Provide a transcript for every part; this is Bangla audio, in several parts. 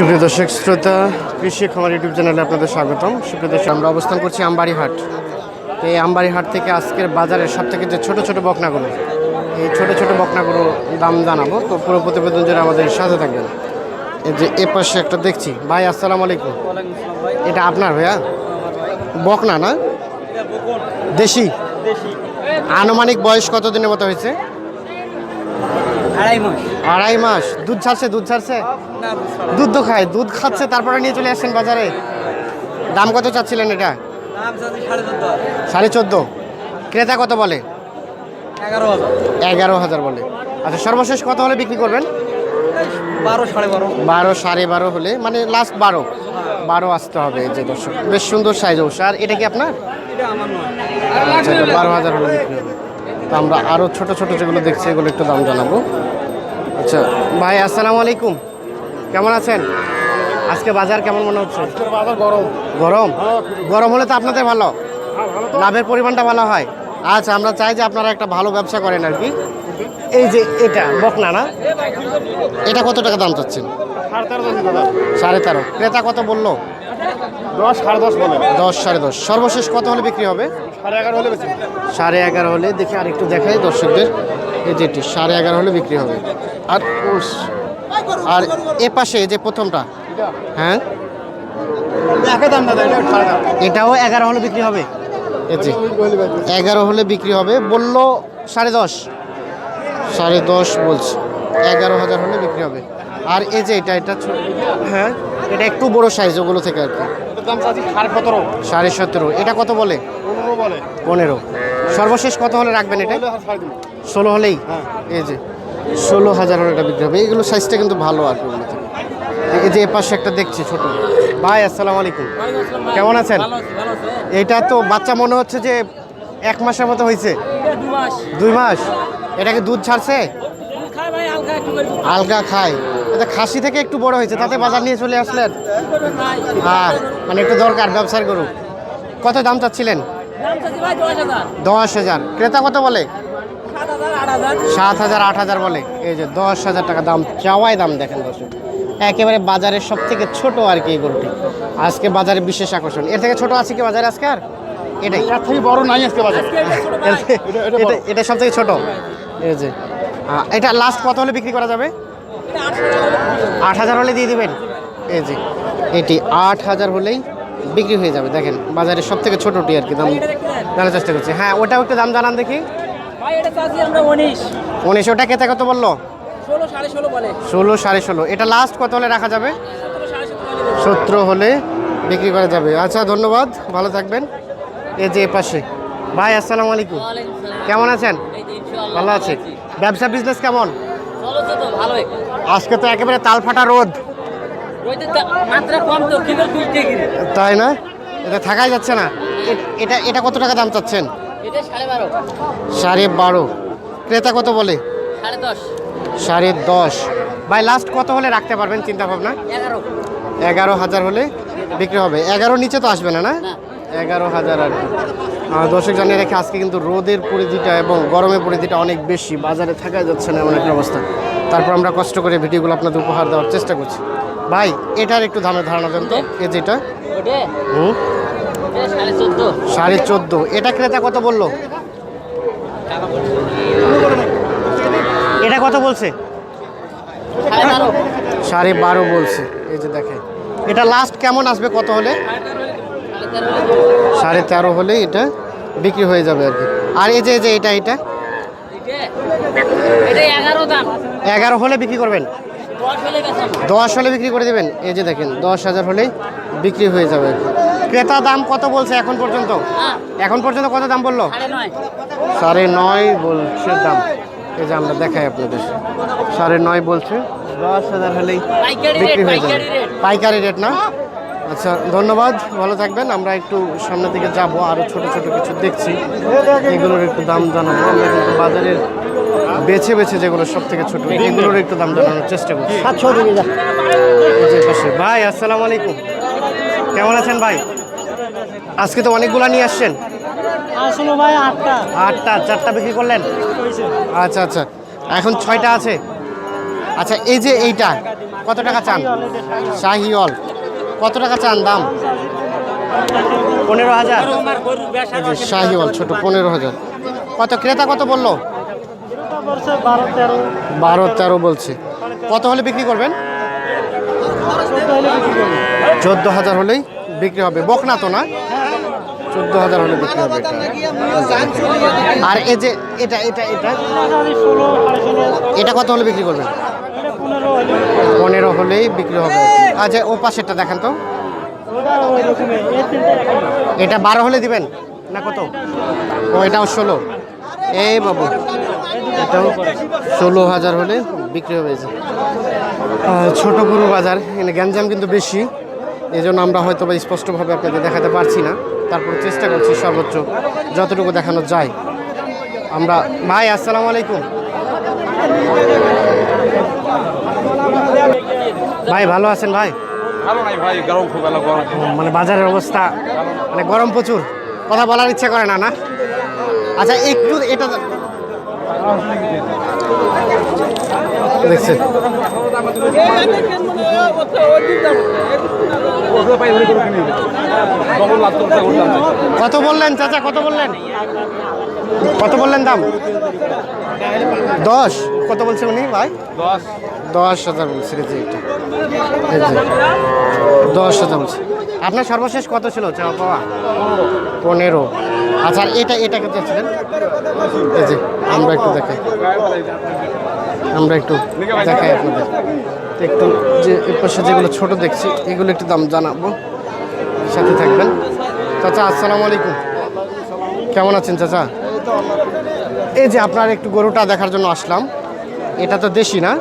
সুপ্রিয় দর্শক শ্রোতা কৃষি খামার ইউটিউব চ্যানেলে আপনাদের স্বাগতম। সুপ্রিয় দর্শক আমরা অবস্থান করছি আমবাড়ি হাট তো এই আমবাড়ি হাট থেকে আজকের বাজারের সব থেকে যে ছোটো ছোটো বকনাগুলো এই ছোটো ছোটো বকনাগুলো দাম জানাব। তো পুরো প্রতিবেদন জুড়ে আমাদের সাথে থাকবেন। এই যে এ পাশে একটা দেখছি। ভাই আসসালামু আলাইকুম। এটা আপনার ভাইয়া? বকনা না? দেশি? আনুমানিক বয়স কত দিনের মতো হয়েছে? আড়াই মাস। আড়াই মাস। দুধ ছাড়ছে দুধ ছাড়ছে? দুধ তো খায় দুধ খাচ্ছে তারপরে নিয়ে চলে আসছেন বাজারে। দাম কত চাচ্ছিলেন এটা? সাড়ে চোদ্দ ক্রেতা কত বলে? এগারো হাজার। বলে। আচ্ছা সর্বশেষ কত হলে বিক্রি করবেন? বারো সাড়ে বারো। হলে মানে লাস্ট বারো। বারো আসতে হবে যে দর্শক বেশ সুন্দর সাইজ অবশ্য আর এটা কি আপনার? আচ্ছা বারো হাজার হলে বিক্রি হবে। তো আমরা আরও ছোট ছোট যেগুলো দেখছি এগুলো একটু দাম জানাব। আচ্ছা ভাই আসসালামু আলাইকুম। কেমন আছেন? আজকে বাজার কেমন মনে হচ্ছে? গরম। গরম? গরম হলে তো আপনাদের ভালো। লাভের পরিমাণটা ভালো হয়। আচ্ছা আমরা চাই যে আপনারা একটা ভালো ব্যবসা করেন আর কি। এই যে এটা বকনা না? এটা কত টাকা দাম চাচ্ছেন? সাড়ে তেরো ক্রেতা কত বলল? দশ সাড়ে দশ বলে। দশ সাড়ে দশ। সর্বশেষ কত হলে বিক্রি হবে? সাড়ে এগারো হলে সাড়ে এগারো হলে দেখি আর একটু দেখাই দর্শকদের। এই যেটি সাড়ে এগারো হলে বিক্রি হবে। আর আর এ পাশে যে প্রথমটা হ্যাঁ? এটাও এগারো। হলে বিক্রি হবে। এগারো হলে বিক্রি হবে বলল সাড়ে দশ। সাড়ে দশ বলছে এগারো হাজার হলে বিক্রি হবে। আর এই যে এটা এটা হ্যাঁ এটা একটু বড় সাইজ ওগুলো থেকে আর কি। সাড়ে সতেরো। এটা কত বলে? পনেরো বলে। পনেরো। সর্বশেষ কত হলে রাখবেন এটা? ষোলো হলেই? হ্যাঁ। এই যে ষোলো হাজার হলে এটা বিক্রি হবে। এইগুলো সাইজটা কিন্তু ভালো আর কি এই যে এ পাশে একটা দেখছি ছোট। ভাই আসসালামু আলাইকুম। কেমন আছেন? এটা তো বাচ্চা মনে হচ্ছে যে এক মাসের মতো হয়েছে। দুই মাস? এটাকে দুধ ছাড়ছে? দুধ খায় ভাই হালকা একটু করে দুধ। আলগা খায়। এটা খাসি থেকে একটু বড় হয়েছে তাতে বাজার নিয়ে চলে আসলেন? হ্যাঁ মানে একটু দরকার ব্যবসার গরু। কত দাম চাচ্ছিলেন? দশ হাজার। ক্রেতা কত বলে? সাত হাজার আট হাজার। বলে। এই যে দশ হাজার টাকা দাম চাওয়াই দাম দেখেন দর্শক। একেবারে বাজারের সব থেকে ছোট আর কি এই গরুটি। আজকে বাজারে বিশেষ আকর্ষণ। এর থেকে ছোট আছে কি বাজারে আজকে আর? এটাই। এর থেকে বড় নাই আজকে বাজার। এটা সব থেকে ছোট। এই যে। এটা লাস্ট কত হলে বিক্রি করা যাবে? আট হাজার হলে দিয়ে দিবেন। এই যে। এটি আট হাজার হলেই বিক্রি হয়ে যাবে দেখেন। বাজারের সব থেকে ছোটটি আর কি দাম জানার চেষ্টা করছি। হ্যাঁ ওটাও একটু দাম জানান দেখি। উনিশ। ওটা কেতে কত বলল? ষোলো সাড়ে ষোলো এটা লাস্ট কত হলে রাখা যাবে? সতেরো হলে বিক্রি করা যাবে। আচ্ছা ধন্যবাদ। ভালো থাকবেন। এই যে পাশে। ভাই আসসালামু আলাইকুম। কেমন আছেন? ভালো আছে। ব্যবসা বিজনেস কেমন? আজকে তো একেবারে তাল ফাটা রোদ। তাই না? এটা থাকাই যাচ্ছে না। এটা এটা কত টাকা দাম চাচ্ছেন? সাড়ে বারো। ক্রেতা কত বলে? সাড়ে দশ। ভাই লাস্ট কত হলে রাখতে পারবেন চিন্তা ভাবনা? এগারো। হাজার হলে বিক্রি হবে। এগারো নিচে তো আসবে না? না। এগারো হাজার আর কি। দর্শক জানিয়ে রেখে আজকে কিন্তু রোদের পরিধিটা এবং গরমের পরিধিটা অনেক বেশি বাজারে থাকা যাচ্ছে না এমন একটা অবস্থা। তারপর আমরা কষ্ট করে ভিডিওগুলো আপনাদের উপহার দেওয়ার চেষ্টা করছি। ভাই এটার একটু দামের ধারণা দেন তো এই যেটা হুম? সাড়ে চোদ্দ। এটা ক্রেতা কত বলল? এটা কত বলছে? সাড়ে বারো। বলছে। এই যে দেখে এটা লাস্ট কেমন আসবে? কত হলে? সাড়ে তেরো হলে এটা বিক্রি হয়ে যাবে আর কি। আর এই যে এই যে এটা এটা? এগারো হলে বিক্রি করবেন? দশ হলে বিক্রি করে দেবেন? এই যে দেখেন দশ হাজার হলেই বিক্রি হয়ে যাবে ক্রেতা দাম কত বলছে এখন পর্যন্ত? এখন পর্যন্ত কত দাম বলল? সাড়ে নয় বলছে দাম। এই যে আমরা দেখাই আপনাদের। সাড়ে নয় বলছে। দশ হাজার হলেই বিক্রি হয়ে যাবে। পাইকারি রেট না? আচ্ছা ধন্যবাদ। ভালো থাকবেন। আমরা একটু সামনের দিকে যাব আরও ছোট ছোট কিছু দেখছি। এগুলোর একটু দাম জানাব। আমরা কিন্তু বাজারের বেছে বেছে যেগুলো সব থেকে ছোট এগুলোর একটু দাম জানানোর চেষ্টা করছি। ভাই আসসালামু আলাইকুম। কেমন আছেন ভাই? আজকে তো অনেকগুলা নিয়ে আসছেন। আসলে ভাই আটটা। আটটা চারটা বিক্রি করলেন? আচ্ছা আচ্ছা। এখন ছয়টা আছে। আচ্ছা এই যে এইটা কত টাকা চান? শাহিওয়াল। কত টাকা চান দাম? পনেরো হাজার। শাহিওয়াল ছোট পনেরো হাজার। কত? ক্রেতা কত বলল? বারো তেরো বলছে। কত হলে বিক্রি করবেন? চোদ্দ হাজার হলেই বিক্রি হবে। বকনা তো না? চোদ্দ হাজার হলে বিক্রি হবে এটা। আর এই যে এটা এটা এটা? এটা কত হলে বিক্রি করবেন? হলেই বিক্রি হবে। আচ্ছা ও পাশেরটা দেখেন তো। এটা বারো হলে দিবেন? না কত? ও এটাও ষোলো। এই বাবু এটাও ষোলো হাজার হলে বিক্রি। আহ, ছোট গরু বাজার এখানে গ্যাঞ্জাম কিন্তু বেশি। এই জন্য আমরা হয়তো বা স্পষ্টভাবে আপনাদের দেখাতে পারছি না। তারপর চেষ্টা করছি সর্বোচ্চ যতটুকু দেখানো যায়। আমরা ভাই আসসালামু আলাইকুম। ভাই ভালো আছেন ভাই? ভালো নাই ভাই গরম খুব ভালো গরম। মানে বাজারের অবস্থা মানে গরম প্রচুর। কথা বলার ইচ্ছা করে না না? আচ্ছা একটু এটা দেখছেন? কত বললেন চাচা কত বললেন? কত বললেন দাম? দশ? কত বলছে উনি ভাই? দশ। দশ হাজার বলছে যে এটা। দশ হাজার বলছে। আপনার সর্বশেষ কত ছিল চাওয়া পাওয়া? পনেরো। আচ্ছা এটা এটা কত ছিলেন এই যে আমরা একটু দেখাই। আমরা একটু দেখাই আপনাদের। একটু যে পাশে যেগুলো ছোট দেখছি এগুলো একটু দাম জানাব। সাথে থাকবেন। চাচা আসসালামু আলাইকুম। কেমন আছেন চাচা? এই যে আপনার একটু গরুটা দেখার জন্য আসলাম। এটা তো দেশি না?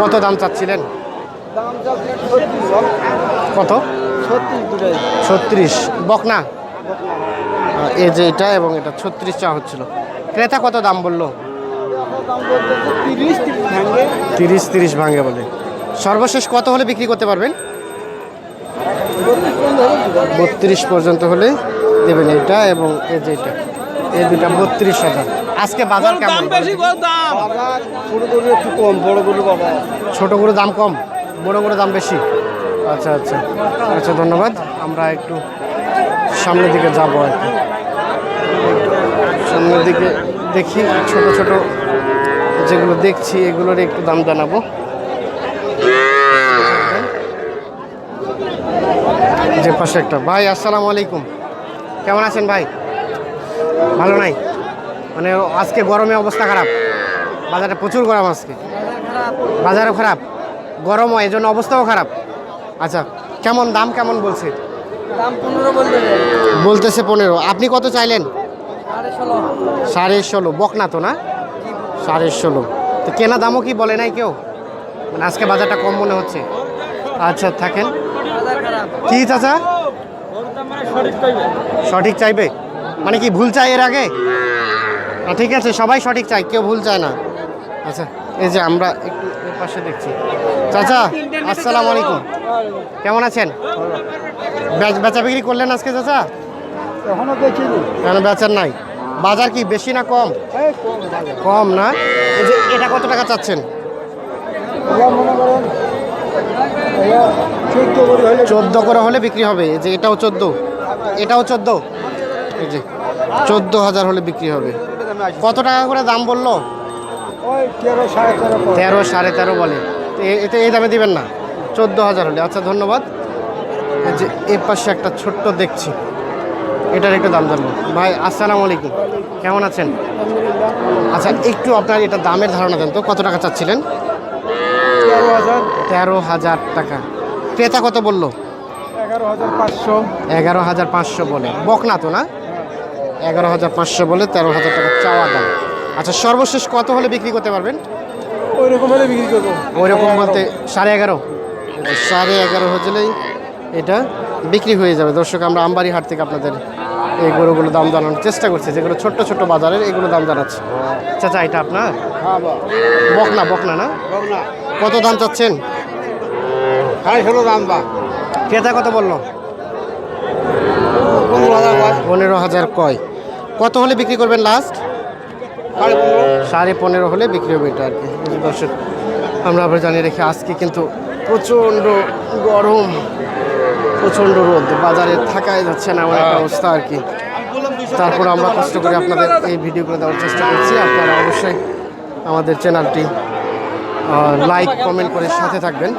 কত দাম চাচ্ছিলেন? কত? ছত্রিশ। বকনা? এই যে এটা এবং এটা ছত্রিশ চা হচ্ছিল। ক্রেতা কত দাম বলল? তিরিশ তিরিশ ভাঙে বলে। সর্বশেষ কত হলে বিক্রি করতে পারবেন? বত্রিশ পর্যন্ত হলে দেবেন এটা এবং এই যে এটা। এই দুটা বত্রিশ হাজার। আজকে বাজার কেমন? ছোট গরু একটু কম বড় গরু বাবা। ছোট গরুর দাম কম বড় গরুর দাম বেশি। আচ্ছা আচ্ছা। আচ্ছা ধন্যবাদ। আমরা একটু সামনের দিকে যাব আর কি। সামনের দিকে দেখি ছোট ছোট যেগুলো দেখছি এগুলোর একটু দাম জানাব। যে পাশে একটা। ভাই আসসালামু আলাইকুম। কেমন আছেন ভাই? ভালো নাই। মানে আজকে গরমে অবস্থা খারাপ। বাজারে প্রচুর গরম আজকে। বাজারও খারাপ। গরমও এই জন্য অবস্থাও খারাপ। আচ্ছা কেমন দাম কেমন বলছে? দাম পনেরো বলতেছে পনেরো। আপনি কত চাইলেন? সাড়ে ষোলো। বকনা তো না? সাড়ে ষোলো। তো কেনা দামও কি বলে নাই কেউ? মানে আজকে বাজারটা কম মনে হচ্ছে। আচ্ছা থাকেন। কি চাচা? সঠিক চাইবে? মানে কি ভুল চাই এর আগে? না ঠিক আছে সবাই সঠিক চাই কেউ ভুল চায় না। আচ্ছা এই যে আমরা একটু এর পাশে দেখছি। চাচা আসসালামু আলাইকুম। কেমন আছেন? বেচা বিক্রি করলেন আজকে চাচা? এখনও কেন বেচার নাই। বাজার কি বেশি না কম? কম না? এই যে এটা কত টাকা চাচ্ছেন? চোদ্দ করে হলে বিক্রি হবে। এই যে এটাও চোদ্দ। এটাও চোদ্দ। এই যে চোদ্দ হাজার হলে বিক্রি হবে। কত টাকা করে দাম বলল? তেরো সাড়ে তেরো বলে। এতে এই দামে দিবেন না। চোদ্দ হাজার হলে। আচ্ছা ধন্যবাদ। যে এর পাশে একটা ছোট্ট দেখছি। এটার একটু দাম জানব। ভাই আসসালামু আলাইকুম। কেমন আছেন? আচ্ছা একটু আপনার এটা দামের ধারণা দেন তো। কত টাকা চাচ্ছিলেন? তেরো হাজার টাকা। ক্রেতা কত বলল? এগারো হাজার পাঁচশো। এগারো হাজার পাঁচশো বলে। বকনা তো না? এগারো হাজার পাঁচশো বলে তেরো হাজার টাকা চাওয়া দাম। আচ্ছা সর্বশেষ কত হলে বিক্রি করতে পারবেন? ওই রকম হলে বিক্রি করব। ওই রকম বলতে সাড়ে এগারো। সাড়ে এগারো হলেই এটা বিক্রি হয়ে যাবে। দর্শক আমরা আমবাড়ি হাট থেকে আপনাদের এই গরুগুলো দাম জানানোর চেষ্টা করছি। যেগুলো ছোট্ট ছোট্ট বাজারের এগুলো দাম জানাচ্ছে। চাচা এটা আপনার? হ্যাঁ বকনা বকনা না? কত দাম চাচ্ছেন? দাম বা ক্রেতা কত বলল? পনেরো হাজার কয়। কত হলে বিক্রি করবেন লাস্ট সাড়ে পনেরো হলে বিক্রি হবে এটা আর কি। দর্শক, আমরা আবার জানিয়ে রেখে আজকে কিন্তু প্রচণ্ড গরম, প্রচণ্ড রোদ, বাজারে থাকাই যাচ্ছে না এমন একটা অবস্থা আর কি। তারপর আমরা কষ্ট করে আপনাদের এই ভিডিওগুলো দেওয়ার চেষ্টা করছি। আপনারা অবশ্যই আমাদের চ্যানেলটি লাইক কমেন্ট করে সাথে থাকবেন।